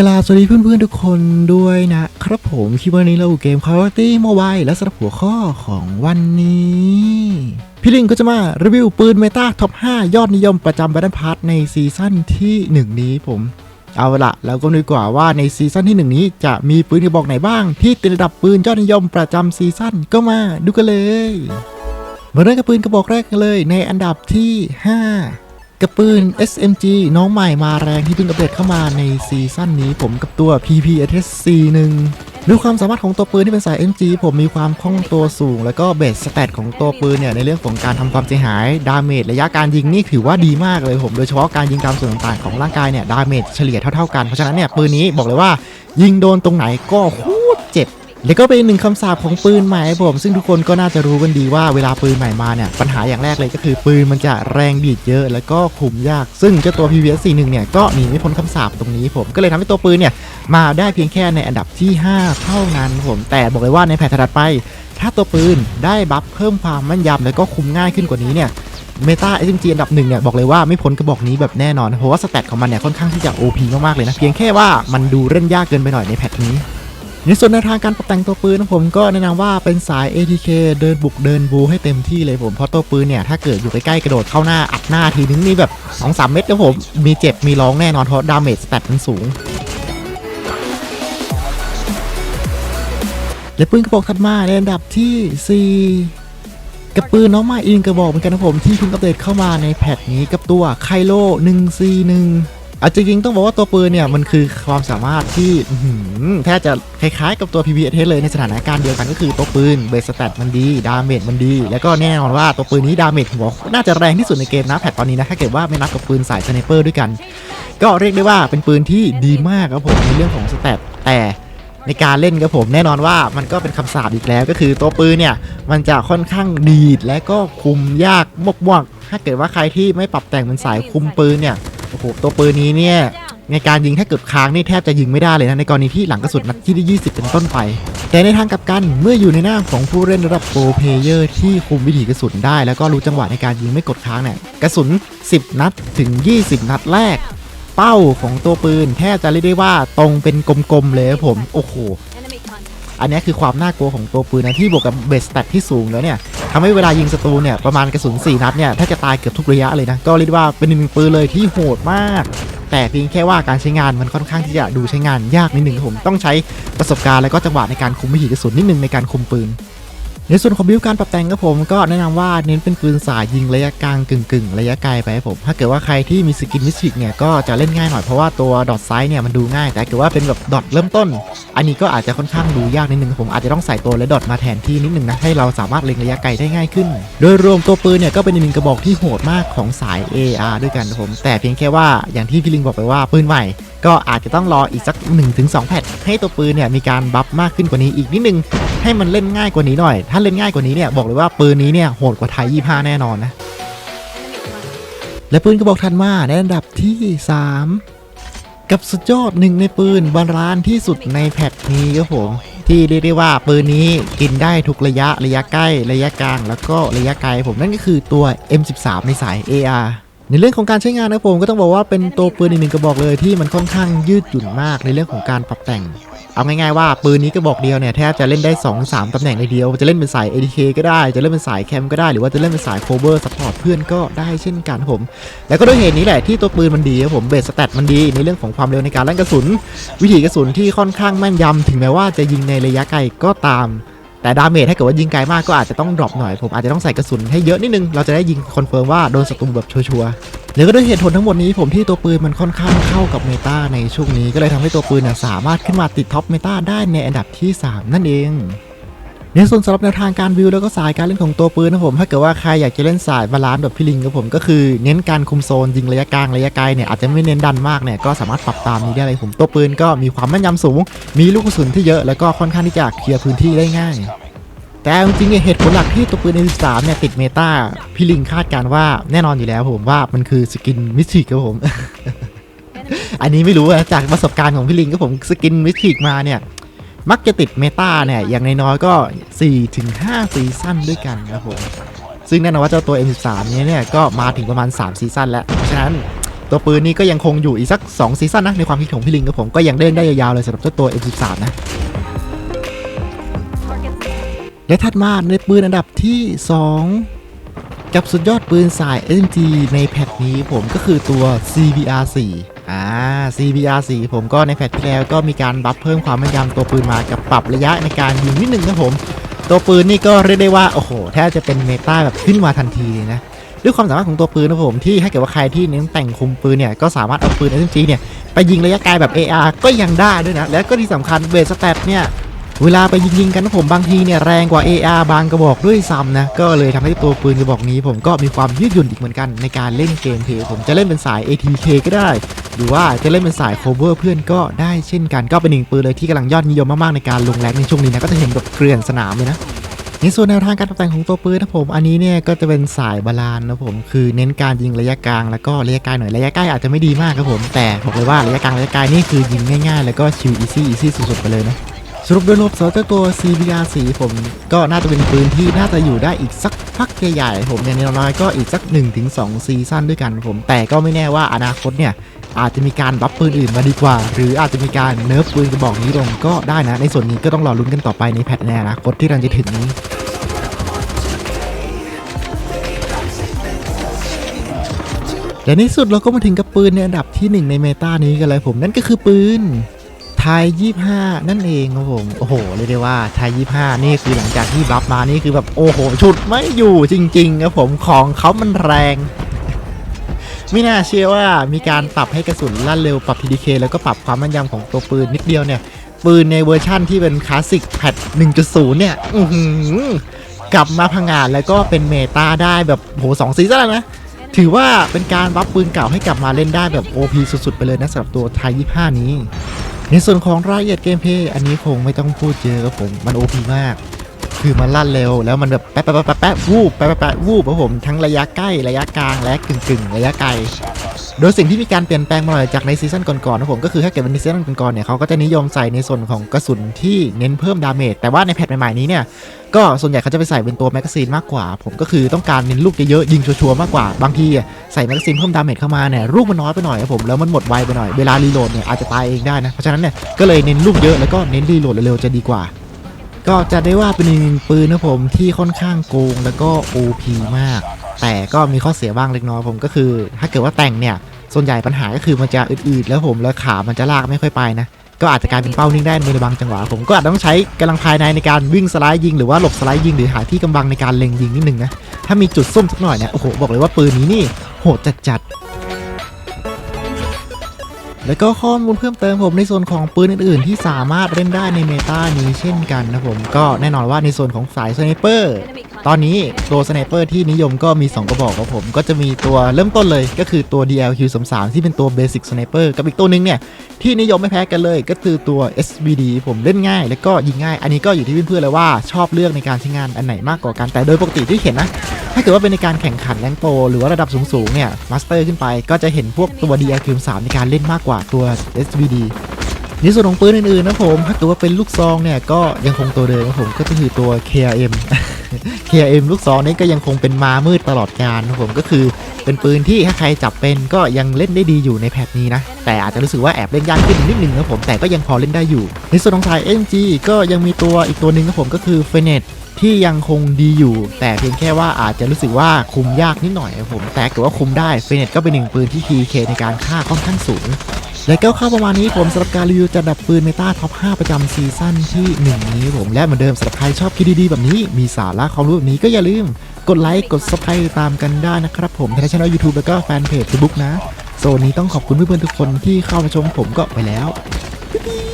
กลาสวัสดีเพื่อนๆทุกคนด้วยนะครับผมคลิปวันนี้เราอู่เกม Call of Duty Mobile และสำหรับหัวข้อของวันนี้ พี่ลิงก็จะมารีวิวปืนเมตาท็อป 5 ยอดนิยมประจำ Battle Pass ในซีซั่นที่ 1 นี้ผม เอาละแล้วก็ดีกว่าว่าในซีซั่นที่ 1 นี้จะมีปืนกระบอกไหนบ้าง ที่ติดระดับปืนยอดนิยมประจำซีซั่นก็มาดูกันเลย มาเริ่มกับปืนกระบอกแรกกันเลยในอันดับที่ 5 กับปืน SMG น้องใหม่มาแรงที่เพิ่งอัปเดตเข้ามาในซีซั่นนี้ผมกับตัว PPS C1 ด้วยความสามารถของตัวปืนที่เป็นสาย MG ผมมีความคล่องตัวสูง แล้วก็เบสสแตทของตัวปืนเนี่ยในเรื่องของการทำความเสียหาย ดาเมจระยะการยิงนี่ถือว่าดีมากเลยผม โดยเฉพาะการยิงตามส่วนต่างๆของร่างกายเนี่ยดาเมจเฉลี่ยเท่าๆกัน เพราะฉะนั้นเนี่ยปืนนี้บอกเลยว่า ยิงโดนตรงไหนก็โคตรเจ็บ แล้วก็เป็นหนึ่งคำสาปของปืนใหม่ผม ซึ่งทุกคนก็น่าจะรู้กันดีว่าเวลาปืนใหม่มาเนี่ย ปัญหาอย่างแรกเลยก็คือปืนมันจะแรงบีดเยอะ แล้วก็คุมยาก ซึ่งเจ้าตัว PVS 41เนี่ยก็หนีไม่พ้นคำสาปตรงนี้ผมก็เลยทำให้ตัวปืนเนี่ยมาได้เพียงแค่ในอันดับที่ 5 เท่านั้นผมแต่บอกเลยว่าในแพทถัดไป ถ้าตัวปืนได้บัฟเพิ่มความมั่นยำแล้วก็คุมง่ายขึ้นกว่านี้เนี่ยเมตา SMG อันดับหนึ่งเนี่ยบอกเลยว่าไม่พ้นกระบอกนี้แบบแน่นอนเพราะว่าสแตทของมันเนี่ยค่อนข้างที่จะ OP มากๆเลยนะเพียงแค่ว่ามันดูเล่นยากเกินไปหน่อยในแพทนี้ ในส่วนในวทางการปรับแต่งตัวปืนนะผมก็แนะนำว่าเป็นสาย ATK เดินบุกเดินบูให้เต็มที่เลยผมเพราะตัวปืนเนี่ยถ้าเกิดอยู่ใกล้ๆกระโดดเข้าหน้าอัดหน้าทีนึงนี่แบบ2-3เม็ดนะผมมีเจ็บมีร้องแน่นอนเพราะดาเมจสแตทมันสูงและปืนกระบอกถัดมาในอันดับที่ 4 กับปืนน้องม่อีกหนึ่งกระบอกเหมือนกันนะผมที่เพิ่งอัปเดตเข้ามาในแพทนี้กับตัวไคโล141 อาจจริงต้องบอกว่าตัวปืนเนี่ยมันคือความสามารถที่แทบจะคล้ายๆกับตัว PVS เลยในสถานการณ์เดียวกันก็คือตัวปืนเบสสแตทมันดีดาเมจมันดี แล้วก็แน่นอนว่าตัวปืนนี้ดาเมจผมว่าน่าจะแรงที่สุดในเกมนะแพทตอนนี้นะถ้าเกิดว่าไม่นับกับปืนสายสไนเปอร์ด้วยกัน ก็เรียกได้ว่าเป็นปืนที่ดีมากครับผมในเรื่องของสแตทแต่ในการเล่นครับผมแน่นอนว่ามันก็เป็นคำสาปอีกแล้วก็คือตัวปืนเนี่ยมันจะค่อนข้างดีดและก็คุมยากมากถ้าเกิดว่าใครที่ไม่ปรับแต่งเป็นสายคุมปืนเนี่ย โอ้โหตัวปืนนี้เนี่ยในการยิงถ้าเกิดค้างนี่แทบจะยิงไม่ได้เลยนะในกรณีที่หลังกระสุนนัดที่ 20 เป็นต้นไป แต่ในทางกลับกันเมื่ออยู่ในหน้าของผู้เล่นระดับโปรเพลเยอร์ที่คุมวิถีกระสุนได้ แล้วก็รู้จังหวะในการยิงไม่กดค้างเนี่ยกระสุน 10 นัดถึง 20 นัดแรก เป้าของตัวปืนแทบจะเรียกได้ว่าตรงเป็นกลมๆเลยผมโอ้โหอันนี้คือความน่ากลัวของตัวปืนนะที่บวกกับเบสสแตทที่สูงแล้วเนี่ย ทำให้เวลายิงศัตรูเนี่ยประมาณกระสุน 4 นัดเนี่ยถ้าจะตายเกือบทุกระยะเลยนะ ก็เรียกว่าเป็นหนึ่งปืนเลยที่โหดมาก แต่เพียงแค่ว่าการใช้งานมันค่อนข้างที่จะดูใช้งานยากนิดหนึ่งครับผมต้องใช้ประสบการณ์และก็จังหวะในการคุมวิถีกระสุนนิดนึงในการคุมปืน ในส่วนของบิวการปรับแต่งครับผมก็แนะนำว่าเน้นเป็นปืนสายยิงระยะกลางกึ่งๆระยะไกลไปครับผม ถ้าเกิดว่าใครที่มีสกินมิสติกเนี่ยก็จะเล่นง่ายหน่อยเพราะว่าตัวดอทไซส์เนี่ยมันดูง่ายแต่ถ้าเกิดว่าเป็นแบบดอทเริ่มต้น อันนี้ก็อาจจะค่อนข้างดูยากนิดนึงผมอาจจะต้องใส่ตัวและดอทมาแทนที่นิดนึงนะให้เราสามารถเล็งระยะไกลได้ง่ายขึ้น โดยรวมตัวปืนเนี่ยก็เป็นหนึ่งกระบอกที่โหดมากของสาย AR ด้วยกันครับผม แต่เพียงแค่ว่าอย่างที่พี่ลิงบอกไปว่าปืนใหม่ ก็อาจจะต้องรออีกสัก 1-2 แพทให้ตัวปืนเนี่ยมีการบัฟมากขึ้นกว่านี้อีกนิดนึง ให้มันเล่นง่ายกว่านี้หน่อย ถ้าเล่นง่ายกว่านี้เนี่ยบอกเลยว่าปืนนี้เนี่ยโหดกว่าไทย25 แน่นอนนะ และปืนกระบอกทันมาในอันดับที่ 3 กับสุดยอดหนึ่งในปืนบาลานที่สุดในแพทนี้ครับผมที่เรียกได้ว่าปืนนี้กินได้ทุกระยะระยะใกล้ ระยะกลาง แล้วก็ระยะไกลผมนั่นก็คือตัว M13 ในสาย AR ในเรื่องของการใช้งานนะผมก็ต้องบอกว่าเป็นตัวปืนอีกหนึ่งกระบอกเลยที่มันค่อนข้างยืดหยุ่นมากในเรื่องของการปรับแต่ง เอาง่ายๆว่าปืนนี้กระบอกเดียวเนี่ยแทบจะเล่นได้ 2-3ตำแหน่งเลยเดียว จะเล่นเป็นสาย ADK ก็ได้ จะเล่นเป็นสายแคมก็ได้ หรือว่าจะเล่นเป็นสาย cover support เพื่อนก็ได้เช่นกันครับผม แล้วก็ด้วยเหตุนี้แหละที่ตัวปืนมันดีครับผมเบสสแตทมันดีในเรื่องของความเร็วในการลั่นกระสุน วิถีกระสุนที่ค่อนข้างแม่นยำถึงแม้ว่าจะยิงในระยะไกลก็ตาม แต่ดาเมจถ้าเกิดว่ายิงไกลมากก็อาจจะต้องดรอปหน่อย ผมอาจจะต้องใส่กระสุนให้เยอะนิดนึง เราจะได้ยิงคอนเฟิร์มว่าโดนศัตรูแบบชัวร์ๆแล้วก็ด้วยเหตุผลทั้งหมดนี้ผมที่ตัวปืนมันค่อนข้างเข้ากับเมตาในช่วงนี้ ก็เลยทำให้ตัวปืนน่ยสามารถขึ้นมาติดท็อปเมตาได้ในอันดับที่ 3 นั่นเอง ในส่วนสำหรับแนวทางการวิวแล้วก็สายการเล่นของตัวปืนนะผมถ้าเกิดว่าใครอยากจะเล่นสายบาลานซ์แบบพี่ลิงกับผมก็คือเน้นการคุมโซนยิงระยะกลางระยะไกลเนี่ยอาจจะไม่เน้นดันมากเนี่ยก็สามารถปรับตามนี้ได้เลยผมตัวปืนก็มีความแม่นยำสูง มีลูกกระสุนที่เยอะแล้วก็ค่อนข้างที่จะเคลียร์พื้นที่ได้ง่ายแต่จริงๆเหตุผลหลักที่ตัวปืน M13 เนี่ยติดเมตาพี่ลิงคาดการว่าแน่นอนอยู่แล้วผมว่ามันคือสกินมิสติกครับผม อันนี้ไม่รู้อะจากประสบการณ์ของพี่ลิงก็ผมสกินมิสติกมาเนี่ย มักจะติดเมตาเนี่ยอย่างน้อยๆก็ 4-5 ซีซั่นด้วยกันครับผม ซึ่งแน่นอนว่าเจ้าตัว M13 เนี้เนี่ยก็มาถึงประมาณ 3 ซีซั่นแล้ว เพราะฉะนั้นตัวปืนนี้ก็ยังคงอยู่อีกสัก 2 ซีซั่นนะในความคิดของพี่ลิงครับผมก็ยังเล่นได้ยาวๆเลยสำหรับเจ้าตัว M13 นะและถัดมาในปืนอันดับที่ 2 กับสุดยอดปืนสาย SMG ในแพทนี้ผมก็คือตัว CBR 4 อ่า CBR 4ผมก็ในแพทที่แล้วก็มีการบัฟเพิ่มความแม่นยำตัวปืนมากับปรับระยะในการยิงนิดนึงนะผม ตัวปืนนี่ก็เรียกได้ว่า โอ้โห แทบจะเป็นเมตาแบบขึ้นมาทันทีเลยนะด้วยความสามารถของตัวปืนนะผมที่ให้เกิดว่าใครที่เน้นแต่งคุมปืนเนี่ยก็สามารถเอาปืน SMG เนี่ยไปยิงระยะไกลแบบ AR ก็ยังได้ด้วยนะ แล้วก็ที่สำคัญเบสสแตทเนี่ยเวลาไปยิงๆกันนะผมบางทีเนี่ยแรงกว่า AR บางกระบอกด้วยซ้ำนะก็เลยทำให้ตัวปืนกระบอกนี้ ผมก็มีความยืดหยุ่นอีกเหมือนกันในการเล่นเกมเพย์ผมจะเล่นเป็นสาย ATK ก็ได้ หรือว่าจะเล่นเป็นสาย cover เพื่อนก็ได้เช่นกันก็เป็นหนึ่งปืนเลยที่กำลังยอดนิยมมากๆในการลงแรงในช่วงนี้นะก็จะเห็นแบบเกลื่อนสนามเลยนะในส่วนแนวทางการตกแต่งของตัวปืนนะผม อันนี้เนี่ยก็จะเป็นสายบาลานนะผม คือเน้นการยิงระยะกลางแล้วก็ระยะไกลหน่อย ระยะใกล้อาจจะไม่ดีมากครับผม แต่บอกเลยว่าระยะกลางระยะไกลนี่คือยิงง่ายๆ แล้วก็ชิลอีซี่อีซี่สุดๆไปเลยนะ สรุปโดยรวมสำหรับเจ้าตัว CBR 4ผมก็น่าจะเป็นปืนที่น่าจะอยู่ได้อีกสักพักใหญ่ๆผมเนี่ยน้อยๆก็อีกสัก 1-2 ซีซั่นด้วยกันผม แต่ก็ไม่แน่ว่าอนาคตเนี่ย อาจจะมีการบัฟปืนอื่นมาดีกว่า หรืออาจจะมีการเนิร์ฟปืนกระบอกนี้ลงก็ได้นะ ในส่วนนี้ก็ต้องรอลุ้นกันต่อไปในแพทในอนาคตที่กำลังจะถึงนี้และในสุดเราก็มาถึงกับปืนในอันดับที่ 1 ในเมตานี้กันเลยผมนั่นก็คือปืนไทย25 นั่นเองครับผมโอ้โหเรียกได้ว่าไทย25 นี่คือหลังจากที่บัฟมานี่คือแบบโอ้โห ชุดไม่อยู่จริงๆครับผมของเขามันแรง ไม่น่าเชื่อว่ามีการปรับให้กระสุนลั่นเร็วปรับ PDK แล้วก็ปรับความแม่นยำของตัวปืนนิดเดียวเนี่ย ปืนในเวอร์ชั่นที่เป็นคลาสสิกแพท1.0 เนี่ยอืกลับมาพังงานแล้วก็เป็นเมตาได้แบบโหสองซีซั่นแล้วนะ ถือว่าเป็นการบัฟปืนเก่าให้กลับมาเล่นได้แบบ OP สุดๆ ไปเลยนะสำหรับตัวไทย25 นี้ ในส่วนของรายละเอียดเกมเพย์อันนี้คงไม่ต้องพูดเยอะครับผมมัน OP มาก คือมันลั่นเร็วแล้วมันแบบแป๊ะแป๊ะแป๊ะแป๊ะวูบแป๊ะแป๊ะแป๊ะวูบครับผมทั้งระยะใกล้ระยะกลางและกึ่งกึ่งระยะไกล โดยสิ่งที่มีการเปลี่ยนแปลงมาหน่อยจากในซีซั่นก่อนๆนะผมก็คือถ้าเกิดเป็นในซีซั่นก่อนๆเนี่ยเขาก็จะนิยมใส่ในส่วนของกระสุนที่เน้นเพิ่มดาเมจแต่ว่าในแพทใหม่ๆนี้เนี่ยก็ส่วนใหญ่เขาจะไปใส่เป็นตัวแมกกาซีนมากกว่า ผมก็คือต้องการเน้นลูกเยอะๆยิงชัวร์ๆมากกว่าบางทีใส่แมกกาซีนเพิ่มดาเมจเข้ามาเนี่ยลูกมันน้อยไปหน่อยครับผมแล้วมันหมดไวไปหน่อยเวลารีโหลดเนี่ยอาจจะตายเองได้นะเพราะฉะนั้นเนี่ยก็เลยเน้นลูกเยอะแล้วก็เน้นรีโหลดเร็วๆจะดีกว่า ก็จะได้ว่าเป็นอีกหนึ่งปืนนะผมที่ค่อนข้างโกงแล้วก็ OP มาก แต่ก็มีข้อเสียบ้างเล็กน้อยผมก็คือ ถ้าเกิดว่าแต่งเนี่ย ส่วนใหญ่ปัญหาก็คือมันจะอืดๆแล้วผมแล้วขามันจะลากไม่ค่อยไปนะ ก็อาจจะกลายเป็นเป้านิ่งได้ในบางจังหวะผมก็อาจจะต้องใช้กำลังภายในในการวิ่งสไลด์ยิงหรือว่าหลบสไลด์ยิงหรือหาที่กำบังในการเล็งยิงนิดนึงนะถ้ามีจุดซุ่มสักหน่อยเนี่ยโอ้โหบอกเลยว่าปืนนี้นี่โหดจัดๆ แล้วก็ข้อมูลเพิ่มเติมผมในส่วนของปืนอื่นๆ ที่สามารถเล่นได้ในเมตานี้เช่นกันนะผมก็แน่นอนว่าในส่วนของสายสไนเปอร์ ตอนนี้ตัวสไนเปอร์ที่นิยมก็มี 2 กระบอกครับผมก็จะมีตัวเริ่มต้นเลยก็คือตัว DLQ33 ที่เป็นตัวเบสิกสไนเปอร์กับอีกตัวหนึงเนี่ย ที่นิยมไม่แพ้กันเลยก็คือตัว SVD ผมเล่นง่าย แล้วก็ยิงง่าย อันนี้ก็อยู่ที่เพื่อนๆเลยว่าชอบเลือกในการใช้งานอันไหนมากกว่ากันแต่โดยปกติที่เห็นนะ ถ้าเกิดว่าเป็นในการแข่งขันแรงโปรหรือว่าระดับสูงๆเนี่ยมาสเตอร์ขึ้นไปก็จะเห็นพวกตัว DLQ3 ในการเล่นมากกว่าตัว SVD ในส่วนของปืนอื่นๆนะผมถ้าเกิดว่าเป็นลูกซองเนี่ยก็ยังคงตัวเดิมครับผมก็คือตัว KRM KRM ลูกซองนี้ก็ยังคงเป็นมามืดตลอดกาลนะผมก็คือเป็นปืนที่ถ้าใครจับเป็นก็ยังเล่นได้ดีอยู่ในแพทนี้นะ แต่อาจจะรู้สึกว่าแอบเล่นยากขึ้นนิดนึงนะผมแต่ก็ยังพอเล่นได้อยู่ ในส่วนของสาย MG ก็ยังมีตัวอีกตัวหนึ่งครับผมก็คือ f e n e t ที่ยังคงดีอยู่ แต่เพียงแค่ว่าอาจจะรู้สึกว่าคุมยากนิดหน่อยครับผมแต่ถ้าเกิดว่าคุมได้เฟเนตก็เป็นหนึ่งปืนที่ PK ในการฆ่าค่อนข้างสูง และก็เข้าประมาณนี้ผมสำหรับการรีวิวจัดอันดับปืนเมตาท็อป 5 ประจำซีซั่นที่ 1 นี้ผมและเหมือนเดิมสำหรับใครชอบคลิปดีๆ แบบนี้มีสาระความรู้แบบนี้ก็อย่าลืมกดไลค์กด subscribe ตามกันได้นะครับผมทั้งช่อง YouTube แล้วก็แฟนเพจ Facebook นะโซนนี้ต้องขอบคุณเพื่อนๆทุกคนที่เข้ามาชมผมก็ไปแล้วบ๊ายบาย